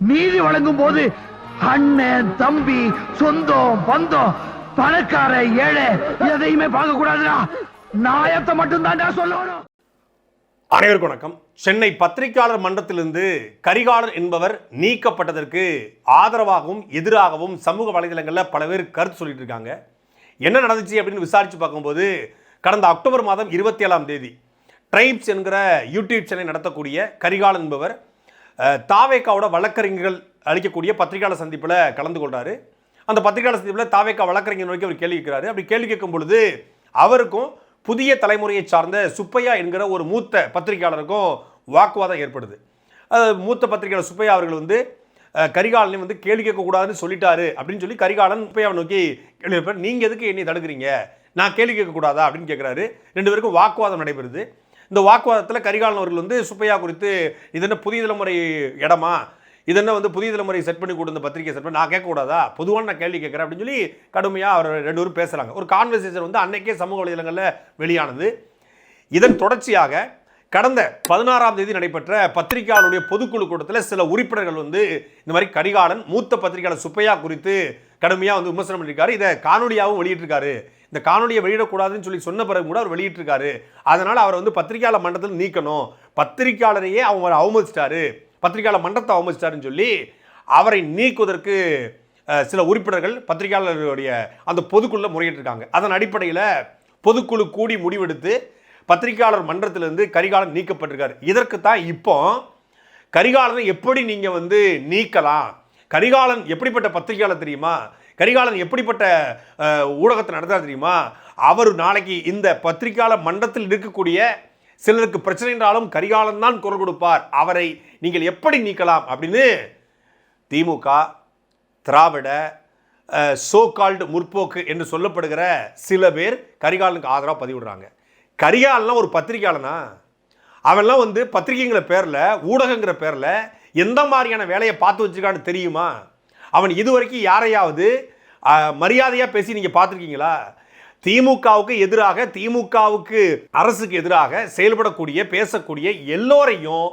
நீதி வழங்கும் போது அண்ணன் தம்பி சொந்தம் பந்தம் பணக்கார ஏழை எதையுமே பார்க்க கூடாதுடா நாயத்தை மட்டும் தான்டா சொல்லணும். அனைவருக்கும் வணக்கம். சென்னை பத்திரிகையாளர் மன்றத்திலிருந்து கரிகாலர் என்பவர் நீக்கப்பட்டதற்கு ஆதரவாகவும் எதிராகவும் சமூக வலைதளங்களில் பல பேர் கருத்து சொல்லிட்டு இருக்காங்க. என்ன நடந்துச்சு அப்படின்னு விசாரித்து பார்க்கும்போது கடந்த அக்டோபர் மாதம் இருபத்தி ஏழாம் தேதி ட்ரைப்ஸ் என்கிற யூடியூப் சேனலை நடத்தக்கூடிய கரிகாலன் என்பவர் தாவேக்காவோட வழக்கறிஞர்கள் அளிக்கக்கூடிய பத்திரிகையாளர் சந்திப்பில் கலந்து கொண்டார் அந்த பத்திரிகையாளர் சந்திப்பில் தாவேக்கா வழக்கறிஞர் நோக்கி அவர் கேள்வி கேட்கிறாரு. அப்படி கேள்வி கேட்கும் பொழுது அவருக்கும் புதிய தலைமுறையை சார்ந்த சுப்பையா என்கிற ஒரு மூத்த பத்திரிகையாளருக்கும் வாக்குவாதம் ஏற்படுது. மூத்த பத்திரிகையாளர் சுப்பையா அவர்கள் வந்து அஹ், கரிகாலனை வந்து கேள்வி கேட்கக்கூடாதுன்னு சொல்லிட்டாரு அப்படின்னு சொல்லி கரிகாலன் சுப்பையாவை நோக்கி கேள்வி நீங்கள் எதுக்கு என்னை தடுக்கிறீங்க? நான் கேள்வி கேட்கக்கூடாதா? அப்படின்னு கேட்குறாரு. ரெண்டு பேருக்கும் வாக்குவாதம் நடைபெறுது. இந்த வாக்குவாதத்தில் கரிகாலன் அவர்கள் வந்து சுப்பையா குறித்து இது என்ன புதிய தலைமுறை இடமா? இது என்ன வந்து புதிய தலைமுறை செட் பண்ணி கொடுத்த பத்திரிகை செட் பண்ணி நான் கேட்கக்கூடாதா? பொதுவான நான் கேள்வி கேட்குறேன் அப்படின்னு சொல்லி கடுமையாக அவர் ரெண்டு பேரும் பேசுகிறாங்க ஒரு கான்வர்சேஷன் வந்து அன்னைக்கே சமூக வலைதளங்களில் வெளியானது. இதன் தொடர்ச்சியாக கடந்த பதினாறாம் தேதி நடைபெற்ற பத்திரிகையாளருடைய பொதுக்குழு கூட்டத்தில் சில உறுப்பினர்கள் வந்து இந்த மாதிரி கரிகாலன் மூத்த பத்திரிகையாளர் சுப்பையா குறித்து கடுமையாக வந்து விமர்சனம் பண்ணியிருக்காரு. இதை காணொலியாகவும் வெளியிட்டிருக்காரு. இந்த காணொலியை வெளியிடக்கூடாதுன்னு சொல்லி சொன்ன பிறகு கூட அவர் வெளியிட்டிருக்காரு. அதனால் அவரை வந்து பத்திரிகையாளர் மன்றத்தில் நீக்கணும். பத்திரிகையாளரையே அவங்க அவமதிச்சிட்டாரு. பத்திரிகையாளர் மன்றத்தை அவமதிச்சிட்டாருன்னு சொல்லி அவரை நீக்குவதற்கு சில உறுப்பினர்கள் பத்திரிகையாளர்களுடைய அந்த பொதுக்குழுல முறையிட்டிருக்காங்க. அதன் அடிப்படையில் பொதுக்குழு கூடி முடிவெடுத்து பத்திரிகையாளர் மன்றத்திலிருந்து கரிகாலன் நீக்கப்பட்டிருக்காரு. இதற்கு தான் இப்போ கரிகாலனை எப்படி நீங்கள் வந்து நீக்கலாம்? கரிகாலன் எப்படிப்பட்ட பத்திரிகையாளர் தெரியுமா? கரிகாலன் எப்படிப்பட்ட ஊடகத்தை நடத்துறாரு தெரியுமா? அவர் நாளைக்கு இந்த பத்திரிகையாளர் மன்றத்தில் இருக்கக்கூடிய சிலருக்கு பிரச்சனை என்றாலும் கரிகாலன் தான் குரல் கொடுப்பார். அவரை நீங்கள் எப்படி நீக்கலாம் அப்படின்னு திமுக திராவிட சோ கால்டு முற்போக்கு என்று சொல்லப்படுகிற சில பேர் கரிகாலனுக்கு ஆதரவாக பதிவிடுறாங்க. கரிகாலன்லாம் ஒரு பத்திரிகையாளனா? அவன்லாம் வந்து பத்திரிகைங்கிற பேரில் ஊடகங்கிற பேரில் எந்த மாதிரியான வேலையை பார்த்து வச்சிருக்கான்னு தெரியுமா? அவன் இதுவரைக்கும் யாரையாவது மரியாதையாக பேசி நீங்கள் பார்த்துருக்கீங்களா? திமுகவுக்கு எதிராக திமுகவுக்கு அரசுக்கு எதிராக செயல்படக்கூடிய பேசக்கூடிய எல்லோரையும்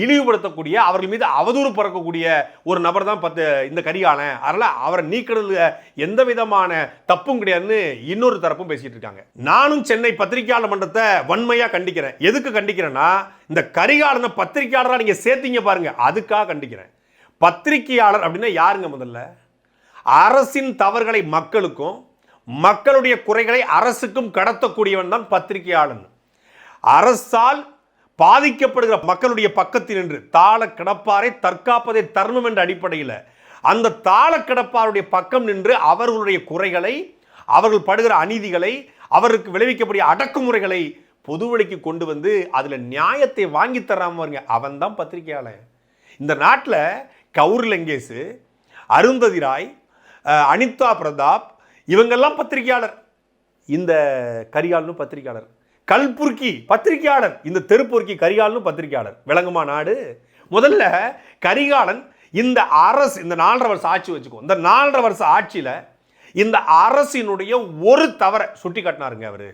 இழிவுபடுத்தக்கூடிய அவர்கள் மீது அவதூறு பறக்கக்கூடிய ஒரு நபர் தான் பத்து இந்த கரிகாலன். அதனால் அவரை நீக்கிறதுல எந்த விதமான தப்பும் கிடையாதுன்னு இன்னொரு தரப்பும் பேசிகிட்டு இருக்காங்க. நானும் சென்னை பத்திரிகையாளர் மன்றத்தை வன்மையாக கண்டிக்கிறேன். எதுக்கு கண்டிக்கிறேன்னா இந்த கரிகாலனை பத்திரிகையாளராக நீங்கள் சேர்த்தீங்க பாருங்கள் அதுக்காக கண்டிக்கிறேன். பத்திரிகையாளர் அப்படின்னா யாருங்க முதல்ல? அரசின் தவறுகளை மக்களுக்கும் மக்களுடைய குறைகளை அரசுக்கும் கடத்தக்கூடியவன் தான் பத்திரிகையாளன். அரசால் பாதிக்கப்படுகிற மக்களுடைய பக்கத்தில் நின்று தாள கிடப்பாரை தற்காப்பதை தர்மம் என்ற அடிப்படையில் அந்த தாள கிடப்பாருடைய பக்கம் நின்று அவர்களுடைய குறைகளை அவர்கள் படுகிற அநீதிகளை அவருக்கு விளைவிக்கக்கூடிய அடக்குமுறைகளை பொதுவெளிக்கு கொண்டு வந்து அதில் நியாயத்தை வாங்கி தராம பாருங்க. அவன் தான் பத்திரிகையாளன். இந்த நாட்டில் கவுர் லங்கேஷு அருந்ததி ராய் அனிதா பிரதாப் இவங்கெல்லாம் பத்திரிகையாளர். இந்த கரிகாலனும் பத்திரிகையாளர். கல்புர்க்கி பத்திரிகையாளர். இந்த தெருப்புர்க்கி கரிகால்னு பத்திரிகையாளர். விளங்குமா நாடு? முதல்ல கரிகாலன் இந்த அரசு இந்த நாலரை வருஷம் ஆட்சி வச்சுக்கோ. இந்த நாலரை வருஷம் ஆட்சியில் இந்த அரசினுடைய ஒரு தவறை சுட்டி காட்டினாருங்க அவர்.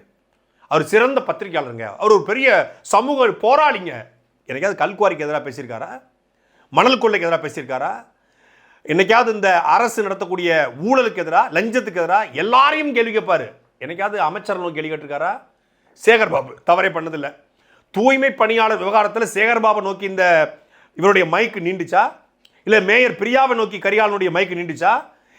அவர் சிறந்த பத்திரிகையாளருங்க. அவர் ஒரு பெரிய சமூக போராளிங்க. எனக்காவது கல்குவாரிக்கு எதிராக பேசியிருக்காரா? மணல் கொள்ளைக்கு எதிராக பேசியிருக்காரா? என்னைக்காவது இந்த அரசு நடத்தக்கூடிய ஊழலுக்கு எதிராக லஞ்சத்துக்கு எதிராக எல்லாரையும் கேள்வி கேட்பார். என்னைக்காவது அமைச்சர்களும் கேள்வி கேட்டிருக்காரா? சேகர் பாபு தவறே பண்ணதில்லை. தூய்மை பணியாளர் விவகாரத்தில் சேகர் பாபு நோக்கி இந்த இவருடைய மைக்கு நீண்டுச்சா? இல்லை மேயர் பிரியாவை நோக்கி கரிகாலனுடைய மைக்கு நீண்டுச்சா?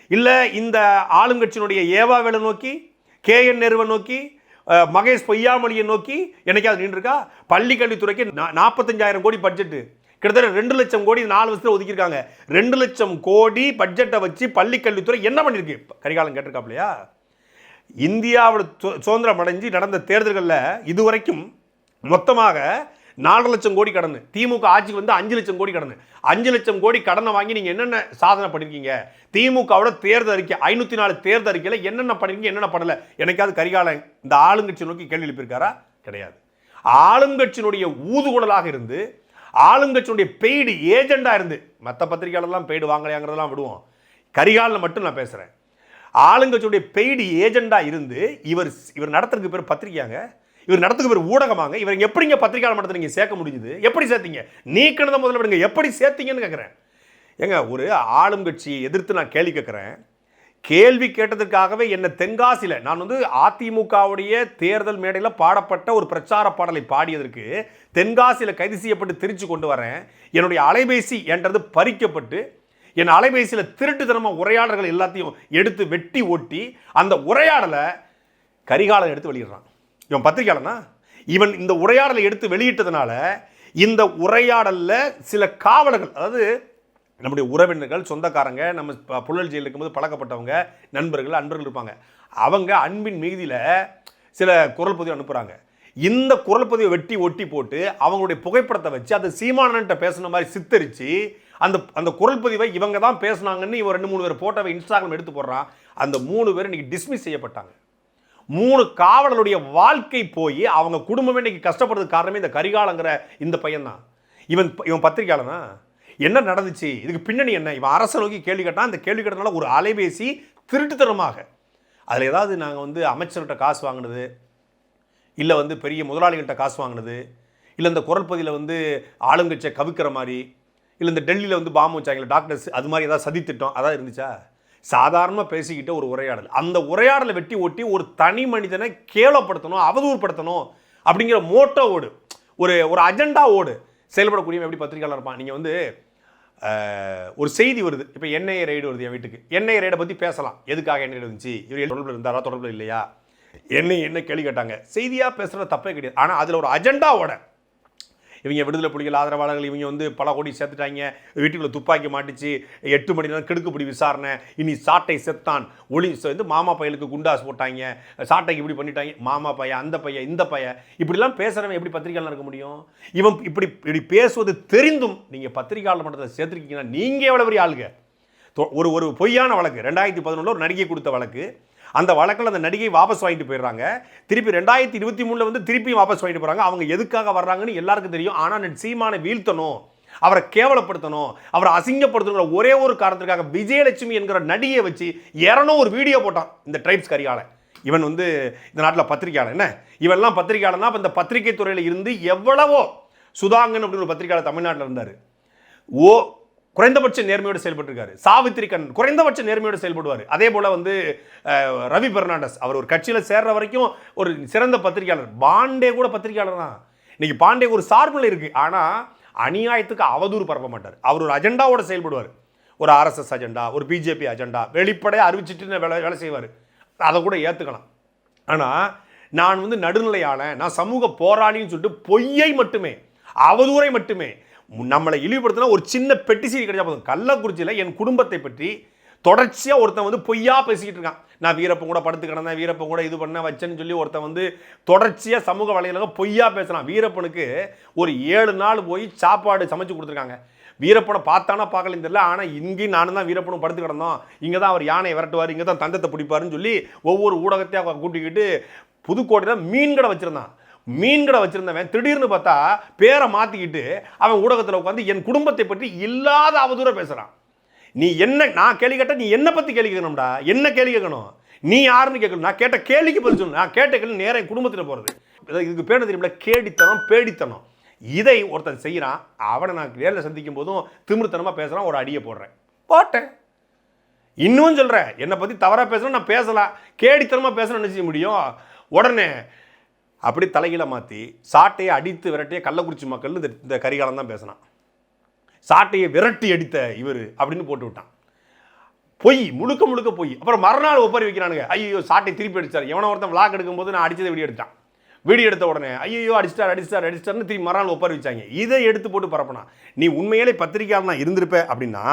இல்லை இந்த ஆளுங்கட்சியினுடைய ஏவாவேலை நோக்கி கே என் நேருவை நோக்கி மகேஷ் பொய்யாமொழியை நோக்கி என்னைக்காவது நின்றுருக்கா பள்ளி கல்வித்துறைக்கு நா- நாற்பத்தஞ்சாயிரம் கோடி பட்ஜெட்டு கிட்டத்தட்ட ரெண்டு லட்சம் கோடி நாலு வருஷத்தில் ஒதுக்கியிருக்காங்க. ரெண்டு லட்சம் கோடி பட்ஜெட்டை வச்சு பள்ளிக்கல்வித்துறை என்ன பண்ணியிருக்கு? கரிகாலம் கேட்டிருக்காப்லையா இந்தியாவில் சுதந்திரம் அடைஞ்சு நடந்த தேர்தல்களில் இதுவரைக்கும் மொத்தமாக நாலு லட்சம் கோடி கடன். திமுக ஆட்சிக்கு வந்து அஞ்சு லட்சம் கோடி கடன். அஞ்சு லட்சம் கோடி கடனை வாங்கி நீங்கள் என்னென்ன சாதனை பண்ணிருக்கீங்க திமுகவோட தேர்தல் அறிக்கை ஐநூற்றி நாலு தேர்தல் அறிக்கையில் என்னென்ன பண்ணிருக்கீங்க என்னென்ன பண்ணல? எனக்காவது கரிகாலன் இந்த ஆளுங்கட்சி நோக்கி கேள்வி எழுப்பியிருக்காரா? கிடையாது. ஆளுங்கட்சியினுடைய ஊதுகுடலாக இருந்து ஆளுங்கட்சியுடைய பெய்டு ஏஜெண்டாக இருந்து மற்ற பத்திரிகையாளர்லாம் பெய்டு வாங்கலையாங்கிறதெல்லாம் விடுவோம். கரிகாலில் மட்டும் நான் பேசுகிறேன் ஆளுங்கட்சியுடைய பெய்டு ஏஜெண்டாக இருந்து இவர் இவர் நடத்துறதுக்கு பேர் பத்திரிக்கையாங்க இவர் நடத்துக்கு பேர் ஊடகமாங்க. இவர் எப்படிங்க பத்திரிகையாளர் மன்றத்தை நீங்கள் சேர்க்க முடிஞ்சுது? எப்படி சேர்த்தீங்க? நீக்கினதை முதல்ல விடுங்க. எப்படி சேர்த்தீங்கன்னு கேட்குறேன் ஏங்க ஒரு ஆளுங்கட்சியை எதிர்த்து நான் கேள்வி கேட்குறேன் கேள்வி கேட்டதற்காகவே என்ன தென்காசியில் நான் வந்து அதிமுகவுடைய தேர்தல் மேடையில் பாடப்பட்ட ஒரு பிரச்சார பாடலை பாடியதற்கு தென்காசியில் கைது செய்யப்பட்டு திருச்சி கொண்டு வரேன். என்னுடைய அலைபேசி என்றது பறிக்கப்பட்டு என் அலைபேசியில் திருட்டுத்தனமாக உரையாடல்கள் எல்லாத்தையும் எடுத்து வெட்டி ஒட்டி அந்த உரையாடலை கரிகாலன் எடுத்து வெளியிடுறான். இவன் பத்திரிகையாளனா? இவன் இந்த உரையாடலை எடுத்து வெளியிட்டதுனால இந்த உரையாடலில் சில காவலர்கள் அதாவது நம்முடைய உறவினர்கள் சொந்தக்காரங்க நம்ம புழல் ஜெயிலில் இருக்கும்போது பழக்கப்பட்டவங்க நண்பர்கள் அன்பர்கள் இருப்பாங்க. அவங்க அன்பின் மீதியில் சில குரல் பதிவு அனுப்புகிறாங்க இந்த குரல் பதிவை வெட்டி ஒட்டி போட்டு அவங்களுடைய புகைப்படத்தை வச்சு அதை சீமானன்ட்ட பேசுன மாதிரி சித்தரித்து அந்த அந்த குரல் பதிவை இவங்க தான் பேசுனாங்கன்னு இவன் ரெண்டு மூணு பேர் ஃபோட்டோவை இன்ஸ்டாகிராம் எடுத்து போடுறான். அந்த மூணு பேர் இன்றைக்கி டிஸ்மிஸ் செய்யப்பட்டாங்க. மூணு காவலருடைய வாழ்க்கை போய் அவங்க குடும்பமே இன்றைக்கி கஷ்டப்படுறதுக்கு காரணமே இந்த கரிகாலங்கிற இந்த பையன்தான். இவன் இவன் பத்திரிகையாளனா? என்ன நடந்துச்சு? இதுக்கு பின்னணி என்ன? இவன் அரசை நோக்கி கேள்வி கேட்டான். அந்த கேள்வி கேட்டனால ஒரு அலைபேசி திருட்டுத்தனமாக. அதில் ஏதாவது நாங்கள் வந்து அமைச்சர்கிட்ட காசு வாங்கினது இல்லை வந்து பெரிய முதலாளிகள்கிட்ட காசு வாங்கினது இல்லை இந்த குரல் பதிவில் வந்து ஆளுங்கட்சியை கவிக்கிற மாதிரி இல்லை இந்த டெல்லியில் வந்து பாம்பு வச்சாங்களே டாக்டர்ஸ் அது மாதிரி ஏதாவது சதித்திட்டம் அதான் இருந்துச்சா? சாதாரணமாக பேசிக்கிட்ட ஒரு உரையாடல். அந்த உரையாடலை வெட்டி ஒட்டி ஒரு தனி மனிதனை கேவலப்படுத்தணும் அவதூறுப்படுத்தணும் அப்படிங்கிற மோட்டோ ஓடு. ஒரு ஒரு அஜெண்டாவோடு செயல்படக்கூடிய எப்படி பத்திரிகையாளர் இருப்பான்? நீங்கள் வந்து ஒரு செய்தி வருது. இப்போ என்ஐஏ ரைடு வருது என் வீட்டுக்கு. என்ஐஏ ரைடை பற்றி பேசலாம். எதுக்காக என்ஐ இருந்துச்சு இவர் தொடர்பில் இருந்தாரா? தொடர்பில் இல்லையா? என்னை என்ன கேள்வி கேட்டாங்க. செய்தியாக பேசுகிறது தப்பே கிடையாது. ஆனால் அதில் ஒரு அஜெண்டாவோட இவங்க விடுதலை புலிகள் ஆதரவாளர்கள் இவங்க வந்து பல கோடி சேர்த்துட்டாங்க. வீட்டுக்குள்ளே துப்பாக்கி மாட்டிச்சு. எட்டு மணி நேரம் கெடுக்குப்படி விசாரணை. இனி சாட்டை செத்தான். ஒளி வந்து மாமா பையலுக்கு குண்டாஸ் போட்டாங்க. சாட்டைக்கு இப்படி பண்ணிட்டாங்க. மாமா பையன் அந்த பையன் இந்த பையன் இப்படிலாம் பேசுகிறவன் எப்படி பத்திரிகையாளர் இருக்க முடியும்? இவன் இப்படி இப்படி பேசுவது தெரிந்தும் நீங்கள் பத்திரிகையாளர் மன்றத்தை சேர்த்துருக்கீங்கன்னா நீங்கள் எவ்வளோ பெரிய ஆளுங்க? ஒரு ஒரு பொய்யான வழக்கு. ரெண்டாயிரத்தி பதினொன்றில் ஒரு நடிகை கொடுத்த வழக்கு. அந்த வழக்கில் அந்த நடிகை வாபஸ் வாங்கிட்டு போயிடுறாங்க. திருப்பி ரெண்டாயிரத்தி இருபத்தி மூணில் வந்து திருப்பி வாபஸ் வாங்கிட்டு போகிறாங்க அவங்க எதுக்காக வர்றாங்கன்னு எல்லாருக்கும் தெரியும். ஆனால் நெட் சீமானை வீழ்த்தணும் அவரை கேவலப்படுத்தணும் அவரை அசிங்கப்படுத்தணுங்கிற ஒரே ஒரு காரணத்துக்காக விஜயலட்சுமி என்கிற நடிகையை வச்சு இரநூறு வீடியோ போட்டான் இந்த ட்ரைப்ஸ் கரியால இவன் வந்து இந்த நாட்டில் பத்திரிகையாளர் என்ன? இவெல்லாம் பத்திரிகையாளர்னா அப்போ இந்த பத்திரிகை துறையில் இருந்து எவ்வளவோ சுதாங்கன் அப்படின்னு ஒரு பத்திரிகையாளர் தமிழ்நாட்டில் இருந்தார். ஓ குறைந்தபட்ச நேர்மையோடு செயல்பட்டிருக்காரு. சாவித்திரி கண்ணன் குறைந்தபட்ச நேர்மையோடு செயல்படுவார். அதே போல் வந்து ரவி பெர்னாண்டஸ் அவர் ஒரு கட்சியில் சேர்ற வரைக்கும் ஒரு சிறந்த பத்திரிகையாளர். பாண்டே கூட பத்திரிகையாளர் தான். இன்னைக்கு பாண்டே ஒரு சார்பில் இருக்குது ஆனால் அநியாயத்துக்கு அவதூறு பரப்ப மாட்டார். அவர் ஒரு அஜெண்டாவோட செயல்படுவார். ஒரு ஆர்எஸ்எஸ் அஜெண்டா ஒரு பிஜேபி அஜெண்டா வெளிப்படையாக அறிவிச்சிட்டு வேலை வேலை செய்வார். அதை கூட ஏற்றுக்கலாம் ஆனால் நான் வந்து நடுநிலையான நான் சமூக போராளின்னு சொல்லிட்டு பொய்யை மட்டுமே அவதூறை மட்டுமே நம்மளை இழிவுபடுத்தினா ஒரு சின்ன பெட்டி சீரி கிடைச்சா போதும். கள்ளக்குறிச்சியில் என் குடும்பத்தை பற்றி தொடர்ச்சியாக ஒருத்தன் வந்து பொய்யா பேசிக்கிட்டு இருக்கான். நான் வீரப்பன் கூட படுத்து கிடந்தேன் வீரப்பன் கூட இது பண்ண வச்சேன்னு சொல்லி ஒருத்தன் வந்து தொடர்ச்சியாக சமூக வலையில பொய்யா பேசுகிறான் வீரப்பனுக்கு ஒரு ஏழு நாள் போய் சாப்பாடு சமைச்சு கொடுத்துருக்காங்க. வீரப்பனை பார்த்தானா பார்க்கலன்னு தெரியல. ஆனால் இங்கேயும் நானும் தான் வீரப்பனும் படுத்து கிடந்தோம். இங்கே தான் அவர் யானையை விரட்டுவார் இங்கே தான் தந்தத்தை பிடிப்பாருன்னு சொல்லி ஒவ்வொரு ஊடகத்தையாக கூட்டிக்கிட்டு புதுக்கோட்டையில் மீன் கடை வச்சுருந்தான். மீன் கடை வச்சிருந்தவன் திடீர்னு பார்த்தா பேரை மாற்றிக்கிட்டு அவன் ஊடகத்தில் உட்காந்து என் குடும்பத்தை பற்றி இல்லாத அவதூற பேசுகிறான் நீ என்ன நான் கேள்வி கேட்டால் நீ என்னை பற்றி கேள்வி கேட்கணும்டா. என்ன கேள்வி கேட்கணும்? நீ யாருன்னு கேட்கணும். நான் கேட்ட கேள்விக்கு பதில் சொல்லணும். நான் கேட்ட கேள்வி நேரம் என் குடும்பத்தில் போகிறது இதுக்கு பேர் தெரியுமில்ல? கேடித்தனம் பேடித்தனம். இதை ஒருத்தன் செய்கிறான் அவனை நான் நேரில் சந்திக்கும் போதும் திமிர்த்தனமாக பேசுகிறான் ஒரு அடியை போடுறேன். போட்டேன். இன்னும் சொல்கிறேன் என்னை பற்றி தவறாக பேசணும் நான் பேசலாம். கேடித்தனமாக பேசணும்னு என்ன முடியும். உடனே அப்படி தலைகீழ மாற்றி சாட்டையை அடித்து விரட்டிய கள்ளக்குறிச்சி மக்கள் இந்த கரிகாலம் தான் பேசினான். சாட்டையை விரட்டி அடித்த இவர் அப்படின்னு போட்டு விட்டான். பொய் முழுக்க முழுக்க பொய். அப்புறம் மறுநாள் ஒப்பறி வைக்கிறானுங்க. ஐயோ சாட்டை திருப்பி அடிச்சார். எவனோ ஒருத்தன் விளாக் எடுக்கும்போது நான் அடித்ததை வீடியோ எடுத்தான். வீடியோ எடுத்த உடனே ஐயோ அடிச்சிட்டார் அடிச்சிட்டார் அடிச்சிட்டார்னு திரும்பி மறுநாள் ஒப்பறி வச்சாங்க. இதை எடுத்து போட்டு பரப்பினா நீ உண்மையிலே பத்திரிக்கையாளனா இருந்திருப்ப அப்படின்னா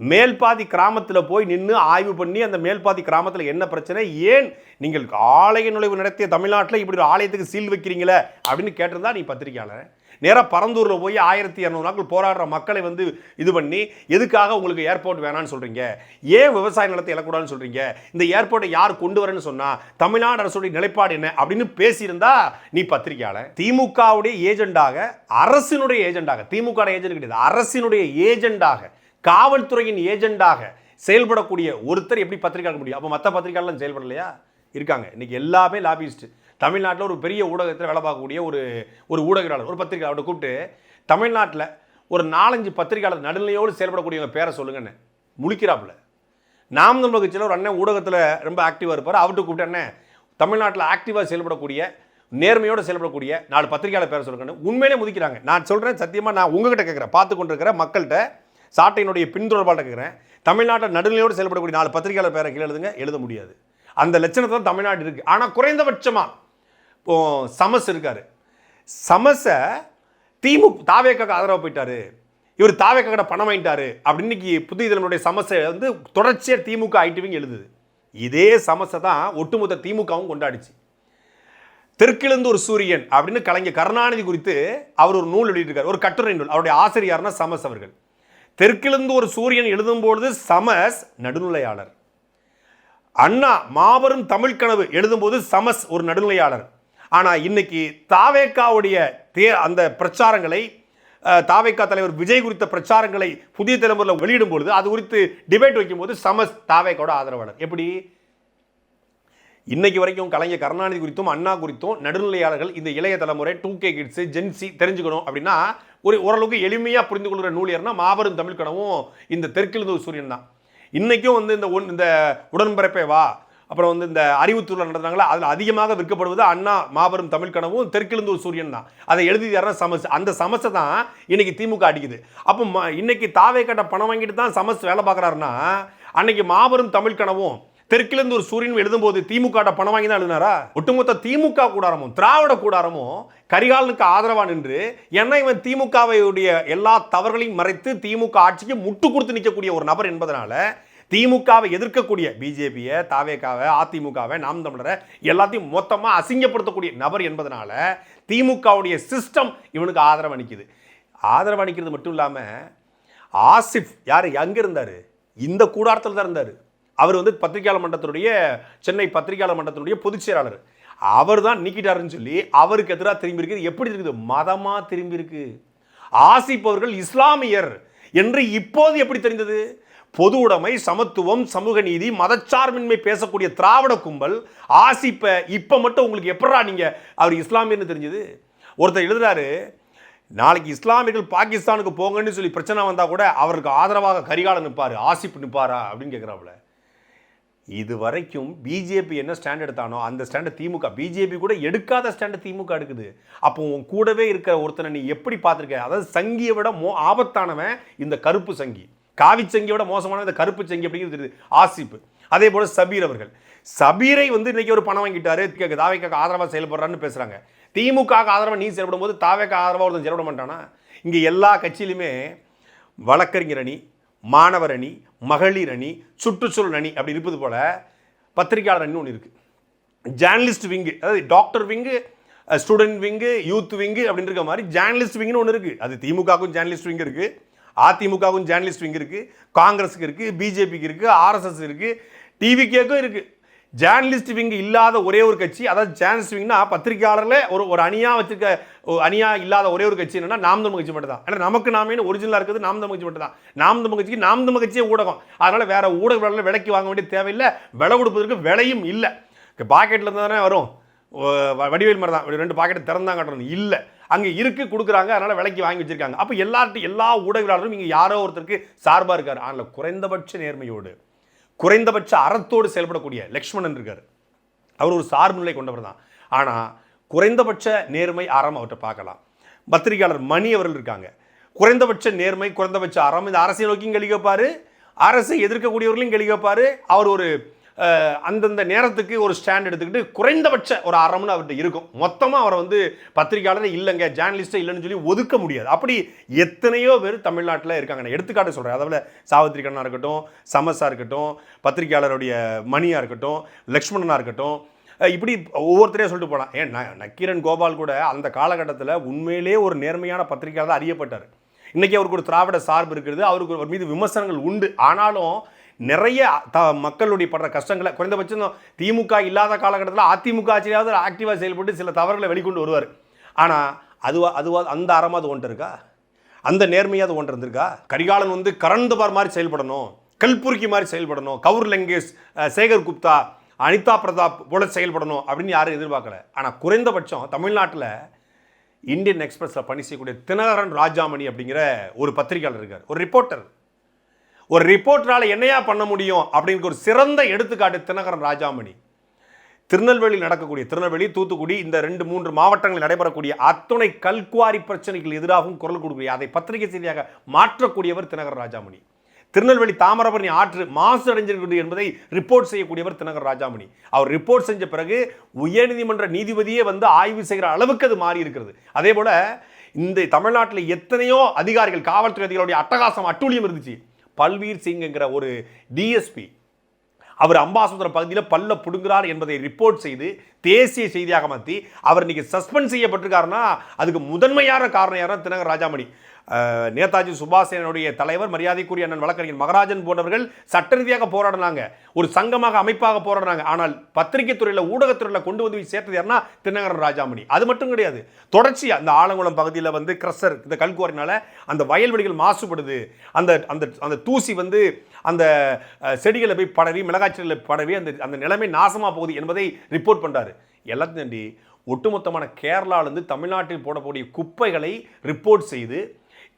மேல்பாதி கிராமத்தில் போய் நின்று ஆய்வு பண்ணி அந்த மேல்பாதி கிராமத்தில் என்ன பிரச்சனை? ஏன் நீங்கள் ஆலய நுழைவு நடத்திய தமிழ்நாட்டில் இப்படி ஒரு ஆலயத்துக்கு சீல் வைக்கிறீங்களே? அப்படின்னு கேட்டிருந்தா நீ பத்திரிக்கையாளர். நேராக பரந்தூரில் போய் ஆயிரத்தி இரநூறு நாட்கள் போராடுற மக்களை வந்து இது பண்ணி எதுக்காக உங்களுக்கு ஏர்போர்ட் வேணான்னு சொல்கிறீங்க ஏன் விவசாய நிலத்தை இழக்கூடாதுன்னு சொல்கிறீங்க இந்த ஏர்போர்ட்டை யார் கொண்டு வரேன்னு சொன்னால் தமிழ்நாடு அரசுடைய நிலைப்பாடு என்ன? அப்படின்னு பேசியிருந்தா நீ பத்திரிக்கையாளர். திமுகவுடைய ஏஜெண்டாக அரசினுடைய ஏஜெண்டாக திமுக ஏஜென்ட் கிடையாது அரசினுடைய ஏஜெண்டாக காவல்துறையின் ஏஜெண்டாக செயல்படக்கூடிய ஒருத்தர் எப்படி பத்திரிக்கை முடியும்? அப்போ மற்ற பத்திரிகைலாம் செயல்படலையா? இருக்காங்க. இன்றைக்கி எல்லாமே லாபிஸ்ட் தமிழ்நாட்டில் ஒரு பெரிய ஊடகத்தில் வேலை பார்க்கக்கூடிய ஒரு ஒரு ஊடகவியலாளர் ஒரு பத்திரிகையாளர் கூப்பிட்டு தமிழ்நாட்டில் ஒரு நாலஞ்சு பத்திரிகையாளர் நடுநிலையோடு செயல்படக்கூடியவங்க பேரை சொல்லுங்கன்னு முழிக்கிறாப்புல. நாம் தமிழ் கட்சியில் ஒரு அண்ணன் ஊடகத்தில் ரொம்ப ஆக்டிவாக இருப்பார். அவர்கிட்ட கூப்பிட்டு அண்ணன் தமிழ்நாட்டில் ஆக்டிவாக செயல்படக்கூடிய நேர்மையோடு செயல்படக்கூடிய நாலு பத்திரிகையாளர் பேரை சொல்லுங்கன்னு. உண்மையிலே முதிக்கிறாங்க. நான் சொல்கிறேன் சத்தியமாக நான் உங்ககிட்ட கேட்குறேன். பார்த்து கொண்டிருக்கிற மக்கள்கிட்ட சாட்டையினுடைய பின்தொடர்பாளர் கேட்குறேன். தமிழ்நாட்டில் நடுநிலையோடு செயல்படக்கூடிய நாலு பத்திரிகையாளர் பேரை கீழே எழுதுங்க எழுத முடியாது. அந்த லட்சணத்தில் தமிழ்நாடு இருக்குது ஆனால் குறைந்தபட்சமாக இப்போ சமஸ் இருக்கார். சமஸை திமு தாவேக்காக்கு ஆதரவு போயிட்டாரு. இவர் தாவேக்காக்கிட்ட பணம் வாங்கிட்டாரு. அப்படின்னு இன்னைக்கு புதிய தலைமுறை சமஸை வந்து தொடர்ச்சியாக திமுக ஐடிவிங்க எழுதுது. இதே சமஸை தான் ஒட்டுமொத்த திமுகவும் கொண்டாடிச்சு. தெற்கிலிருந்து ஒரு சூரியன் அப்படின்னு கலைஞர் கருணாநிதி குறித்து அவர் ஒரு நூல் எழுதியிருக்கார் ஒரு கட்டுரை நூல். அவருடைய ஆசிரியர்னா சமஸ் அவர்கள். தெற்கிலிருந்து ஒரு சூரியன் எழுதும்பொழுது சமஸ் நடுநிலையாளர். அண்ணா மாபெரும் தமிழ் கனவு எழுதும்போது சமஸ் ஒரு நடுநிலையாளர். ஆனால் இன்னைக்கு தாவேக்காவுடைய தே அந்த பிரச்சாரங்களை தாவேக்கா தலைவர் விஜய் குறித்த பிரச்சாரங்களை புதிய தலைமுறையில் வெளியிடும் பொழுது அது குறித்து டிபேட் வைக்கும்போது சமஸ் தாவேக்காவோட ஆதரவாளர். எப்படி? இன்னைக்கு வரைக்கும் கலைஞர் கருணாநிதி குறித்தும் அண்ணா குறித்தும் நடுநிலையாளர்கள் இந்த இளைய தலைமுறை டூ கே கிட்ஸு ஜென்சி தெரிஞ்சுக்கணும் அப்படின்னா ஒரு ஓரளவுக்கு எளிமையாக புரிந்து கொள்கிற நூலியர்னா மாபெரும் தமிழ் கனவும் இந்த தெற்கிலிருந்து ஒரு சூரியன் தான். இன்றைக்கும் வந்து இந்த ஒன் இந்த உடன்பிறப்பே வா அப்புறம் வந்து இந்த அறிவுத்தூரில் நடந்தாங்களா அதில் அதிகமாக விற்கப்படுவது அண்ணா மாபெரும் தமிழ் கனவும் தெற்கிலிருந்து ஒரு சூரியன் தான். அதை எழுதி தர சமஸ் அந்த சமஸை தான் இன்னைக்கு திமுக அடிக்குது. அப்போ இன்னைக்கு தாவே கட்ட பணம் வாங்கிட்டு தான் சமஸ் வேலை பார்க்குறாருன்னா அன்னைக்கு மாபெரும் தமிழ் கனவும் தெற்கிலிருந்து ஒரு சூரியன் எழுதும்போது திமுக பணம் வாங்கி தான் எழுதினாரா? ஒட்டுமொத்த திமுக கூடாரமும் திராவிட கூடாரமும் கரிகாலனுக்கு ஆதரவா நின்று என்ன இவன் திமுகவையுடைய எல்லா தவறுகளையும் மறைத்து திமுக ஆட்சிக்கு முட்டு கொடுத்து நிற்கக்கூடிய ஒரு நபர் என்பதனால திமுகவை எதிர்க்கக்கூடிய பிஜேபியை தாவேக்காவை அதிமுகவை நாம் தமிழரை எல்லாத்தையும் மொத்தமாக அசிங்கப்படுத்தக்கூடிய நபர் என்பதனால திமுகவுடைய சிஸ்டம் இவனுக்கு ஆதரவு அளிக்குது. ஆதரவு அளிக்கிறது மட்டும் இல்லாமல் ஆசிஃப் யார் எங்கே இருந்தார்? இந்த கூடாரத்தில் தான் இருந்தார். அவர் வந்து பத்திரிகையாளர் மன்றத்தினுடைய சென்னை பத்திரிகையாளர் மன்றத்தினுடைய பொதுச் செயலாளர். அவர் தான் நீக்கிட்டாருன்னு சொல்லி அவருக்கு எதிராக திரும்பி இருக்குது. எப்படி இருக்குது? மதமாக திரும்பி இருக்கு. ஆசிப் அவர்கள் இஸ்லாமியர் என்று இப்போது எப்படி தெரிந்தது? பொது உடைமை சமத்துவம் சமூக நீதி மதச்சார்பின்மை பேசக்கூடிய திராவிட கும்பல் ஆசிப்பை இப்போ மட்டும் உங்களுக்கு எப்படா நீங்கள் அவர் இஸ்லாமியர்னு தெரிஞ்சது? ஒருத்தர் எழுதுறாரு நாளைக்கு இஸ்லாமியர்கள் பாகிஸ்தானுக்கு போங்கன்னு சொல்லி பிரச்சனை வந்தால் கூட அவருக்கு ஆதரவாக கரிகாலம் நிற்பார் ஆசிப் நிற்பாரா அப்படின்னு கேட்குறாப்புல இது வரைக்கும் பிஜேபி என்ன ஸ்டாண்ட் எடுத்தானோ அந்த ஸ்டாண்டை திமுக பிஜேபி கூட எடுக்காத ஸ்டாண்டை திமுக எடுக்குது. அப்போ உன் கூடவே இருக்கிற ஒருத்தனை நீ எப்படி பார்த்துருக்க? அதாவது சங்கியை விட மோ ஆபத்தானவன் இந்த கருப்பு சங்கி. காவி சங்கியோட மோசமான இந்த கருப்பு சங்கி அப்படிங்கிறது தெரியுது. ஆசிப்பு. அதே போல் சபீர் அவர்கள். சபீரை வந்து இன்றைக்கி ஒரு பணம் வாங்கிட்டாரு. கேட்க தாவைக்காக ஆதரவாக செயல்படுறான்னு பேசுகிறாங்க திமுக ஆதரவாக நீ செயல்படும் போது தாவைக்கு ஆதரவாக ஒருத்தன் செயல்பட மாட்டானா? இங்கே எல்லா கட்சியிலுமே வழக்கறிஞர் அணி மாணவர் அணி மகளிர் அணி சுற்றுச்சூழல் அணி அப்படி இருப்பது போல் பத்திரிகையாளர் அணி ஒன்று இருக்குது ஜேர்னலிஸ்ட் விங்கு அதாவது doctor wing student wing youth wing அப்படின்னு இருக்க மாதிரி ஜேர்னலிஸ்ட் விங்குன்னு ஒன்று இருக்குது அது திமுகவுக்கும் ஜேர்னலிஸ்ட் விங் இருக்குது அதிமுகவுக்கும் ஜேர்னலிஸ்ட் விங் இருக்குது காங்கிரஸுக்கு இருக்குது பிஜேபிக்கு இருக்குது ஆர்எஸ்எஸ் இருக்குது டிவிகேக்கும் இருக்குது ஜேர்னலிஸ்ட் விங் இல்லாத ஒரே ஒரு கட்சி அதாவது ஜேர்னலிஸ்ட் விங்னா பத்திரிகையாளர்ல ஒரு ஒரு அணியாக வச்சிருக்க ஒரு அணியா இல்லாத ஒரே ஒரு கட்சி என்னன்னா நாம் தமிழ் கட்சி மட்டும் தான் ஏன்னா நமக்கு நாமே ஒரிஜினலாக இருக்கிறது நாம் தமிழ் கட்சி மட்டும் தான் நாம் தமிழ் கட்சிக்கு நாம் தமிழ் கட்சியே ஊடகம். அதனால வேற ஊடகங்களில் விலைக்கு வாங்க வேண்டிய தேவையில்லை. விலை கொடுப்பதற்கு விலையும் இல்லை. பாக்கெட்டில் இருந்து தானே வரும். வ- வடிவேல் மாதிரி தான் ரெண்டு பாக்கெட் திறந்தாங்க இல்லை. அங்கே இருக்கு கொடுக்குறாங்க அதனால விலைக்கு வாங்கி வச்சிருக்காங்க. அப்போ எல்லார்ட்டும் எல்லா ஊடகவியலாளரும் இங்கே யாரோ ஒருத்தருக்கு சார்பாக இருக்கார். ஆனால் குறைந்தபட்ச நேர்மையோடு குறைந்தபட்ச அறத்தோடு செயல்படக்கூடிய லக்ஷ்மணன் இருக்கார். அவர் ஒரு சார்பு நிலை கொண்டவர் தான். ஆனால் குறைந்தபட்ச நேர்மை அறம் அவர்கிட்ட பார்க்கலாம். பத்திரிகையாளர் மணி அவர்கள் இருக்காங்க. குறைந்தபட்ச நேர்மை குறைந்தபட்ச அறம் இந்த அரசியல் நோக்கியும் கழிக்கப்பார் அரசை எதிர்க்கக்கூடியவர்களையும் கழிக்கப்பார் அவர் ஒரு அந்தந்த நேரத்துக்கு ஒரு ஸ்டாண்ட் எடுத்துக்கிட்டு குறைந்தபட்ச ஒரு அறம்னு அவர்கிட்ட இருக்கும். மொத்தமாக அவரை வந்து பத்திரிகையாளரே இல்லைங்க ஜேர்னலிஸ்டே இல்லைன்னு சொல்லி ஒதுக்க முடியாது. அப்படி எத்தனையோ பேர் தமிழ்நாட்டில் இருக்காங்க. நான் எடுத்துக்காட்டு சொல்கிறேன் அதாவது சாவித்திரி கண்ணா இருக்கட்டும் சமஸாக இருக்கட்டும் பத்திரிகையாளருடைய மணியாக இருக்கட்டும் லக்ஷ்மணனாக இருக்கட்டும் இப்படி ஒவ்வொருத்தரையும் சொல்லிட்டு போகலாம் ஏன் ந- நக்கீரன் கோபால் கூட அந்த காலகட்டத்தில் உண்மையிலே ஒரு நேர்மையான பத்திரிகையாளர் அறியப்பட்டார். இன்றைக்கி அவருக்கு ஒரு திராவிட சார்பு இருக்கிறது அவருக்கு ஒரு மீது விமர்சனங்கள் உண்டு. ஆனாலும் நிறைய த மக்களுடைய படுற கஷ்டங்களை குறைந்தபட்சம் திமுக இல்லாத காலகட்டத்தில் அதிமுக ஆட்சியாவது ஆக்டிவாக செயல்பட்டு சில தவறுகளை வெளிக்கொண்டு வருவார். ஆனால் அதுவா அதுவா அந்த அறமாவது ஒன்று இருக்கா? அந்த நேர்மையாவது ஒன்று இருந்திருக்கா கரிகாலன் வந்து கரண்துபார் மாதிரி செயல்படணும் கல்புருக்கி மாதிரி செயல்படணும் கவுர் லங்கேஷ் சேகர் குப்தா அனிதா பிரதாப் போல செயல்படணும் அப்படின்னு யாரும் எதிர்பார்க்கல. ஆனால் குறைந்தபட்சம் தமிழ்நாட்டில் இந்தியன் எக்ஸ்பிரஸில் பணி செய்யக்கூடிய தினகரன் ராஜாமணி அப்படிங்கிற ஒரு பத்திரிகையாளர் இருக்கார். ஒரு ரிப்போர்ட்டர் ஒரு ரிப்போர்ட்னால என்னையா பண்ண முடியும் அப்படின்னு ஒரு சிறந்த எடுத்துக்காட்டு தினகரன் ராஜாமணி. திருநெல்வேலியில் நடக்கக்கூடிய திருநெல்வேலி தூத்துக்குடி இந்த ரெண்டு மூன்று மாவட்டங்களில் நடைபெறக்கூடிய அத்துணை கல்குவாரி பிரச்சனைகள் எதிராகவும் குரல் கொடுக்கக்கூடிய அதை பத்திரிகை செய்தியாக மாற்றக்கூடியவர் தினகரன் ராஜாமணி. திருநெல்வேலி தாமிரபரணி ஆற்று மாசு அடைஞ்சிருக்கிறது என்பதை ரிப்போர்ட் செய்யக்கூடியவர் தினகர் ராஜாமணி. அவர் ரிப்போர்ட் செஞ்ச பிறகு உயர்நீதிமன்ற நீதிபதியே வந்து ஆய்வு செய்கிற அளவுக்கு அது மாறி இருக்கிறது அதே போல இந்த தமிழ்நாட்டில் எத்தனையோ அதிகாரிகள் காவல்துறை அதிகாரிகளுடைய அட்டகாசம் அட்டூழியம் இருந்துச்சு. பல்வீர் சிங்ங்கிற ஒரு டிஎஸ்பி அவர் அம்பாசமுத்திரம் பகுதியில் பல்ல பிடுங்குறார் என்பதை ரிப்போர்ட் செய்து தேசிய செய்தியாக மாற்றி அவர் இன்னைக்கு சஸ்பெண்ட் செய்யப்பட்டிருக்காருன்னா அதுக்கு முதன்மையான காரணம் யாரும் தினகர் ராஜாமணி. நேதாஜி சுபாஷனுடைய தலைவர் மரியாதைக்குரிய அண்ணன் வழக்கறிஞர் மகராஜன் போன்றவர்கள் சட்ட ரீதியாக போராடினாங்க. ஒரு சங்கமாக அமைப்பாக போராடினாங்க. ஆனால் பத்திரிகை துறையில் ஊடகத்துறையில் கொண்டு வந்து சேர்த்தது யாருன்னா திருநகரன் ராஜாமணி. அது மட்டும் கிடையாது. தொடர்ச்சியாக அந்த ஆலங்குளம் பகுதியில் வந்து கிரஷர் இந்த கல்குவாரினால அந்த வயல்வெளிகள் மாசுபடுது. அந்த அந்த அந்த தூசி வந்து அந்த செடிகளை போய் படவி மிளகாய் படவி அந்த அந்த நிலைமை நாசமாக போகுது என்பதை ரிப்போர்ட் பண்ணுறாரு எல்லாத்தையும் தாண்டி ஒட்டுமொத்தமான கேரளாவிலேருந்து தமிழ்நாட்டில் போடக்கூடிய குப்பைகளை ரிப்போர்ட் செய்து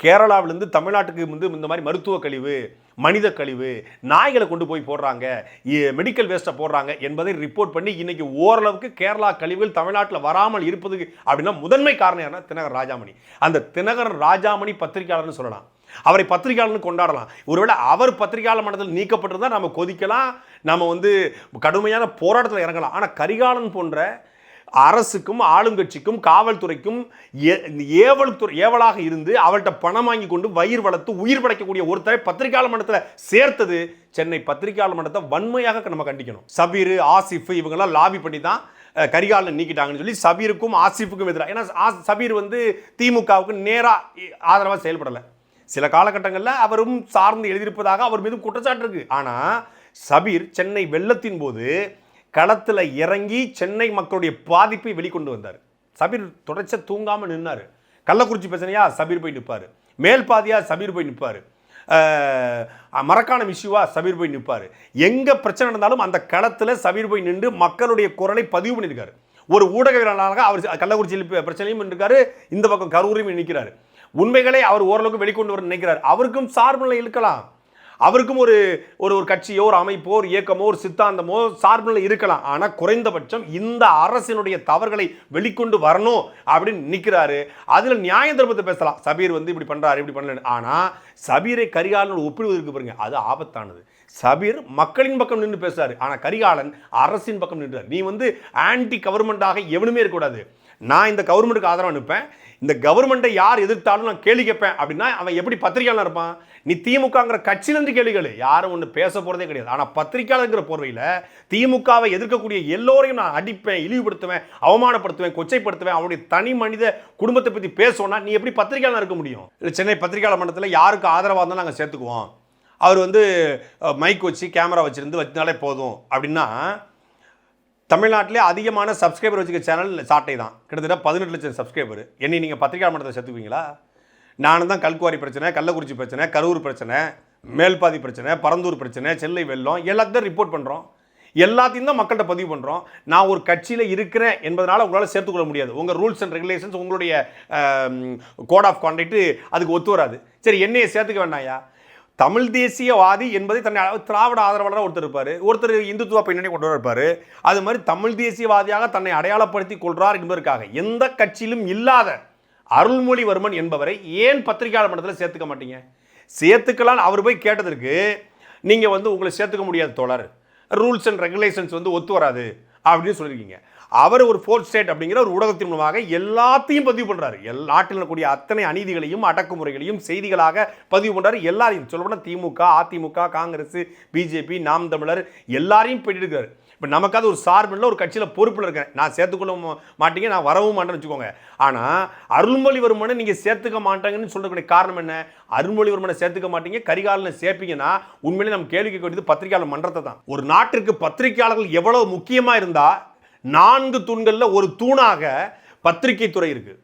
கேரளாவிலேருந்து தமிழ்நாட்டுக்கு வந்து இந்த மாதிரி மருத்துவ கழிவு மனித கழிவு நாய்களை கொண்டு போய் போடுறாங்க. மெடிக்கல் வேஸ்ட்டை போடுறாங்க என்பதை ரிப்போர்ட் பண்ணி இன்னைக்கு ஓரளவுக்கு கேரளா கழிவுகள் தமிழ்நாட்டில் வராமல் இருப்பது அப்படின்னா முதன்மை காரணம் யாருன்னா தினகர் ராஜாமணி. அந்த தினகர் ராஜாமணி பத்திரிகையாளர்னு சொல்லலாம். அவரை பத்திரிகையாளர்னு கொண்டாடலாம். ஒருவேளை அவர் பத்திரிகையாளர் மண்டலத்தில் நீக்கப்பட்டிருந்தால் நம்ம கொதிக்கலாம் நம்ம வந்து கடுமையான போராட்டத்தில் இறங்கலாம். ஆனால் கரிகாலன் போன்ற அரசுக்கும் ஆளுங்கட்சிக்கும் காவல்துறைக்கும் ஏ- ஏவல் துறை ஏவலாக இருந்து அவள்கிட்ட பணம் வாங்கி கொண்டு வயிறு வளர்த்து உயிர் படைக்கக்கூடிய ஒருத்தரை பத்திரிகையாளர் மன்றத்தில் சேர்த்தது சென்னை பத்திரிகையாளர் மன்றத்தை வன்மையாக நம்ம கண்டிக்கணும். சபீர் ஆசிஃப் இவங்கெல்லாம் லாபி பண்ணி தான் கரிகாலில் நீக்கிட்டாங்கன்னு சொல்லி சபீருக்கும் ஆசிஃபுக்கும் எதிராக ஏன்னா சபீர் வந்து திமுகவுக்கு நேராக ஆதரவாக செயல்படலை. சில காலகட்டங்களில் அவரும் சார்ந்து எழுதியிருப்பதாக அவர் மீது குற்றச்சாட்டு இருக்கு. ஆனால் சபீர் சென்னை வெள்ளத்தின் போது களத்தில் இறங்கி சென்னை மக்களுடைய பாதிப்பை வெளிக்கொண்டு வந்தார். சபீர் தொடர்ச்ச தூங்காமல் நின்னார். கள்ளக்குறிச்சி பிரச்சனையா சபீர் போய் நிற்பார் மேல் பாதியா சபீர் போய் நிற்பார் மரக்கான இஷ்யூவா சபீர் போய் நிற்பார் எங்கே பிரச்சனை நடந்தாலும் அந்த களத்தில் சபீர் போய் நின்று மக்களுடைய குரலை பதிவு பண்ணியிருக்காரு. ஒரு ஊடகவியலாளராக அவர் கள்ளக்குறிச்சியில் பிரச்சனையும் இருக்காரு இந்த பக்கம் கரூரையும் நிற்கிறார். உண்மைகளை அவர் ஓரளவுக்கு வெளிக்கொண்டு வர நினைக்கிறார். அவருக்கும் சார்புநிலை இருக்கலாம். அவருக்கும் ஒரு ஒரு ஒரு கட்சியோ ஒரு அமைப்போ ஒரு இயக்கமோ ஒரு சித்தாந்தமோ சார்பில் இருக்கலாம். ஆனால் குறைந்தபட்சம் இந்த அரசினுடைய தவறுகளை வெளிக்கொண்டு வரணும் அப்படின்னு நிற்கிறாரு அதில் நியாய தர்மத்தை பேசலாம். சபீர் வந்து இப்படி பண்ணுறாரு இப்படி பண்ணல ஆனால் சபீரை கரிகாலனோடு ஒப்பிடுவதற்கு பாருங்க அது ஆபத்தானது. சபீர் மக்களின் பக்கம் நின்று பேசுறாரு. ஆனால் கரிகாலன் அரசின் பக்கம் நின்றார். நீ வந்து ஆன்டி கவர்மெண்ட்டாக எவனுமே இருக்கக்கூடாது. நான் இந்த கவர்மெண்ட்டுக்கு ஆதரவு அனுப்பேன் இந்த கவர்மெண்ட்டை யார் எதிர்த்தாலும் நான் கேள்வி கேட்பேன். அப்படின்னா அவன் எப்படி பத்திரிகையாளர் இருப்பான்? நீ திமுகங்கிற கட்சியிலிருந்து கேள்விகள் யாரும் ஒன்று பேச போகிறதே கிடையாது. ஆனால் பத்திரிகையாளருங்கிற போர்வையில் திமுகவை எதிர்க்கக்கூடிய எல்லோரையும் நான் அடிப்பேன் இழிவுபடுத்துவேன் அவமானப்படுத்துவேன் கொச்சைப்படுத்துவேன். அவனுடைய தனி மனித குடும்பத்தை பற்றி பேசுவோன்னா நீ எப்படி பத்திரிகையாளர் இருக்க முடியும்? இல்லை சென்னை பத்திரிகையாளர் மன்றத்தில் யாருக்கு ஆதரவாக இருந்தாலும் நாங்கள் சேர்த்துக்குவோம். அவர் வந்து மைக் வச்சு கேமரா வச்சுருந்து வச்சினாலே போதும். அப்படின்னா தமிழ்நாட்டிலே அதிகமான சப்ஸ்கிரைபர் வச்சுக்க சேனல் சாட்டை தான். கிட்டத்தட்ட பதினெட்டு லட்சம் சப்ஸ்கிரைபர் என்னை நீங்கள் பத்திரிகை மன்றத்தை சேர்த்துக்குவீங்களா நானும் தான் கல்குவாரி பிரச்சனை கள்ளக்குறிச்சி பிரச்சனை கரூர் பிரச்சனை மேல்பாதி பிரச்சனை பரந்தூர் பிரச்சனை செல்லை வெள்ளம் எல்லாத்தையும் ரிப்போர்ட் பண்ணுறோம் எல்லாத்தையும் தான் மக்கள்கிட்ட பதிவு பண்ணுறோம் நான் ஒரு கட்சியில் இருக்கிறேன் என்பதனால உங்களால் சேர்த்துக்கொள்ள முடியாது. உங்கள் ரூல்ஸ் அண்ட் ரெகுலேஷன்ஸ் உங்களுடைய கோட் ஆஃப் கான்டக்ட்டு அதுக்கு ஒத்து வராது. சரி என்னையை சேர்த்துக்க வேண்டாம்யா தமிழ் தேசியவாதி என்பதை தன்னை திராவிட ஆதரவாளராக ஒருத்தர் இருப்பார். ஒருத்தர் இந்துத்துவ பின்னணி கொண்டு இருப்பார். அது மாதிரி தமிழ் தேசியவாதியாக தன்னை அடையாளப்படுத்திக் கொள்கிறார் என்பதற்காக எந்த கட்சியிலும் இல்லாத அருள்மொழிவர்மன் என்பவரை ஏன் பத்திரிகையாளர் மன்றத்தில் சேர்த்துக்க மாட்டீங்க? சேர்த்துக்கலாம்னு அவர் போய் கேட்டதற்கு நீங்கள் வந்து உங்களை சேர்த்துக்க முடியாது தோழர். ரூல்ஸ் அண்ட் ரெகுலேஷன்ஸ் வந்து ஒத்து வராது அப்படின்னு சொல்லியிருக்கீங்க. அவர் ஒரு ஃபோர்த் ஸ்டேட் அப்படிங்கிற ஒரு ஊடகத்தின் மூலமாக எல்லாத்தையும் பதிவு பண்ணுறாரு எல்லா நாட்டில் இருக்கக்கூடிய அத்தனை அநீதிகளையும் அடக்குமுறைகளையும் செய்திகளாக பதிவு பண்ணுறாரு எல்லாரையும் சொல்லப்போனால் திமுக அதிமுக காங்கிரஸ் பிஜேபி நாம் தமிழர் எல்லாரையும் போயிட்டு இப்போ நமக்காவது ஒரு சார்பில் ஒரு கட்சியில் பொறுப்பில் இருக்கேன். நான் சேர்த்துக்கொள்ள மாட்டேங்க மாட்டீங்க நான் வரவும் மாட்டேன்னு வச்சுக்கோங்க. ஆனால் அருள்மொழி வருமானம் நீங்கள் சேர்த்துக்க மாட்டாங்கன்னு சொல்லக்கூடிய காரணம் என்ன? அருள்மொழிவர்மனை சேர்த்துக்க மாட்டீங்க. கரிகாலில் சேர்ப்பீங்கன்னா உண்மையிலே நம்ம கேள்வி கேட்க வேண்டியது பத்திரிகையாளர் மன்றத்தை தான். ஒரு நாட்டிற்கு பத்திரிகையாளர்கள் எவ்வளோ முக்கியமாக இருந்தால் நான்கு தூண்களில் ஒரு தூணாக பத்திரிகை துறை இருக்குது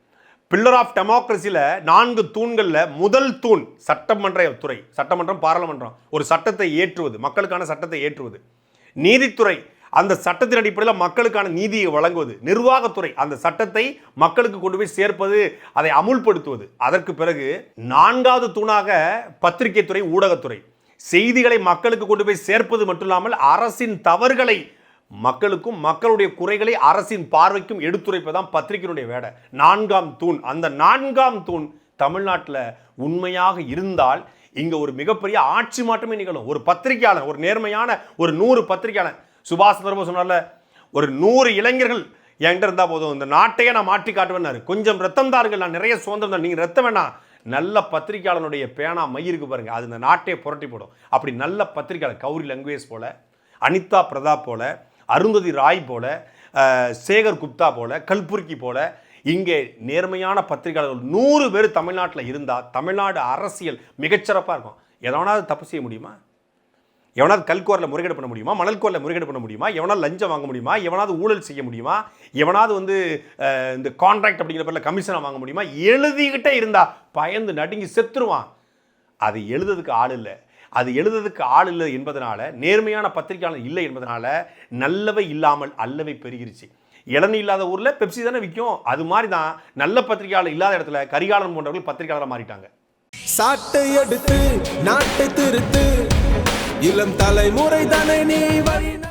பில்லர் ஆஃப் டெமோக்ரஸியில் நான்கு தூண்களில் முதல் தூண் சட்டமன்ற துறை சட்டமன்றம் பாராளுமன்றம். ஒரு சட்டத்தை ஏற்றுவது மக்களுக்கான சட்டத்தை ஏற்றுவது. நீதித்துறை அந்த சட்டத்தின் அடிப்படையில் மக்களுக்கான நீதியை வழங்குவது. நிர்வாகத்துறை அந்த சட்டத்தை மக்களுக்கு கொண்டு போய் சேர்ப்பது அதை அமுல்படுத்துவது. அதற்கு பிறகு நான்காவது தூணாக பத்திரிகை துறை ஊடகத்துறை. செய்திகளை மக்களுக்கு கொண்டு போய் சேர்ப்பது மட்டும் இல்லாமல் அரசின் தவறுகளை மக்களுக்கும் மக்களுடைய குறைகளை அரசின் பார்வைக்கும் எடுத்துரைப்பதான் பத்திரிகையினுடைய வேடை. நான்காம் தூண். அந்த நான்காம் தூண் தமிழ்நாட்டில் உண்மையாக இருந்தால் இங்கே ஒரு மிகப்பெரிய ஆட்சி மாற்றமே நிகழும். ஒரு பத்திரிகையாளர் ஒரு நேர்மையான ஒரு நூறு பத்திரிகையாளர். சுபாஷ் சந்திரபோஸ் சொன்னால ஒரு நூறு இளைஞர்கள் என்கிட்ட இருந்தால் போதும். இந்த நாட்டையே நான் மாற்றி காட்டுவேன்னாரு. கொஞ்சம் ரத்தம் தாருங்கள் நான் நிறைய சுதந்திரம் தான் நீங்கள் ரத்தம் வேணாம். நல்ல பத்திரிகையாளனுடைய பேனா மயிருக்கு பாருங்கள் அது இந்த நாட்டையே புரட்டி போடும். அப்படி நல்ல பத்திரிகையாளர் கௌரி லங்குவேஜ் போல அனிதா பிரதாப் போல அருந்ததி ராய் போல சேகர் குப்தா போல கல்புர்கி போல இங்கே நேர்மையான பத்திரிகையாளர்கள் நூறு பேர் தமிழ்நாட்டில் இருந்தால் தமிழ்நாடு அரசியல் மிகச்சிறப்பாக இருக்கும். எதனாவது தப்பு செய்ய முடியுமா? எவனாவது கல்கோரில் முறைகேடு பண்ண முடியுமா? மணல்கோரில் முறைகேடு பண்ண முடியுமா? எவனால் லஞ்சம் வாங்க முடியுமா? எவனாவது ஊழல் செய்ய முடியுமா? எவனாவது வந்து இந்த கான்ட்ராக்ட் அப்படிங்கிற பேரில் கமிஷனை வாங்க முடியுமா? எழுதிக்கிட்டே இருந்தா பயந்து நடுங்கி செத்துருவான். அது எழுதுறதுக்கு ஆள் இல்லை. அது எழுதுறதுக்கு ஆள் இல்லை என்பதனால நேர்மையான பத்திரிகையாளர் இல்லை என்பதனால நல்லவை இல்லாமல் அல்லவை பெருகிருச்சு. இளநீ இல்லாத ஊரில் பெப்சி தானே விற்கும் அது மாதிரி தான் நல்ல பத்திரிகையாளர் இல்லாத இடத்துல கரிகாலன் போன்றவர்கள் பத்திரிகையாளராக மாறிட்டாங்க. சாட்டை எடுத்து நாட்டை திருத்து. இளம் தலைமுறை தானே நீ